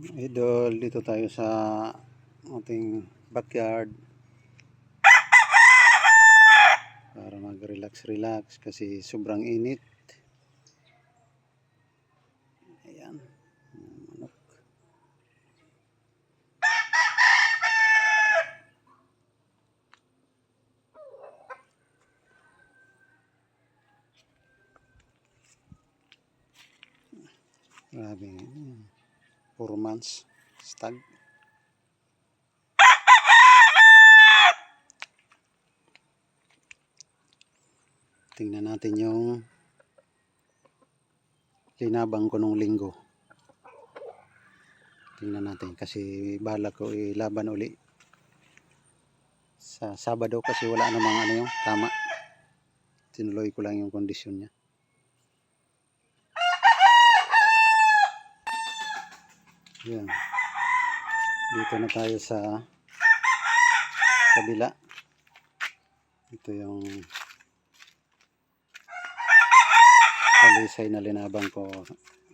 Idol, dito tayo sa ating backyard. Para mag-relax, relax kasi sobrang init. Ayan. Manok. Grabe. Grabe. 4 months stag. Tingnan natin yung linabang ko nung linggo. Tingnan natin kasi bahala ko ilaban uli. Sa Sabado kasi wala namang ano yung tama. Tinuloy ko lang yung kondisyon niya. Yan. Dito na tayo sa kabila. Ito yung talisay na linabang ko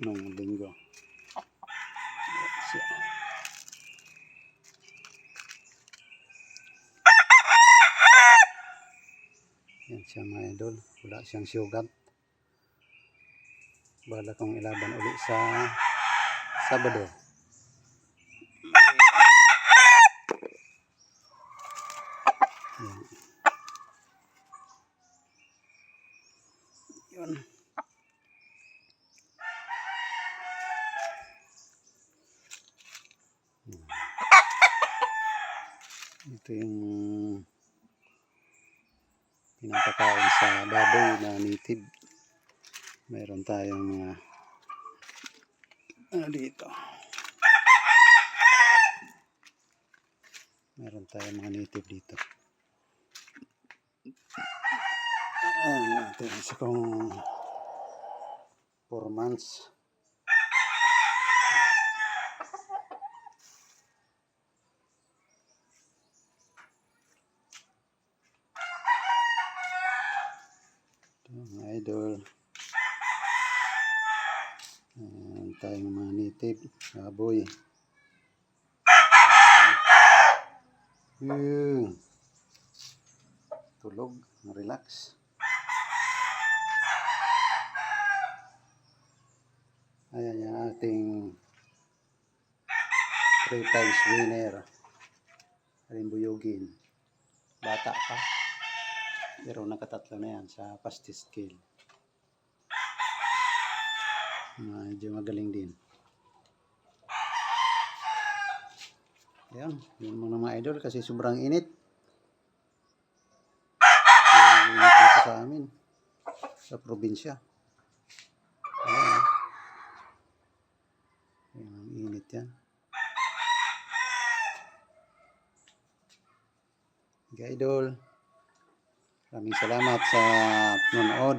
nung linggo. Yan siya mga idol. Wala siyang sugat. Bala kong ilaban uli sa Sabado. Yan. Yun. Ito yung pinapakain sa baboy na native. Meron tayong mga ano dito. Meron tayong mga native dito. Ito yung isa kong 4 months. Idol. Ayan tayong mga native. Baboy. Tulog. Relax. Ayan yung ating three times winner. Rimbuyugin. Bata pa. Pero nakatatlo na yan sa pasty scale. Medyo magaling din. Ayan, yun muna mga idol kasi sobrang init. Sobrang init dito sa amin. Sa probinsya. Ayan. ah. Ayan, init yan. Okay, idol. Maraming salamat sa panonood.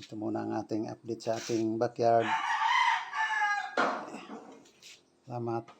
Ito muna ang ating update sa ating backyard. Salamat.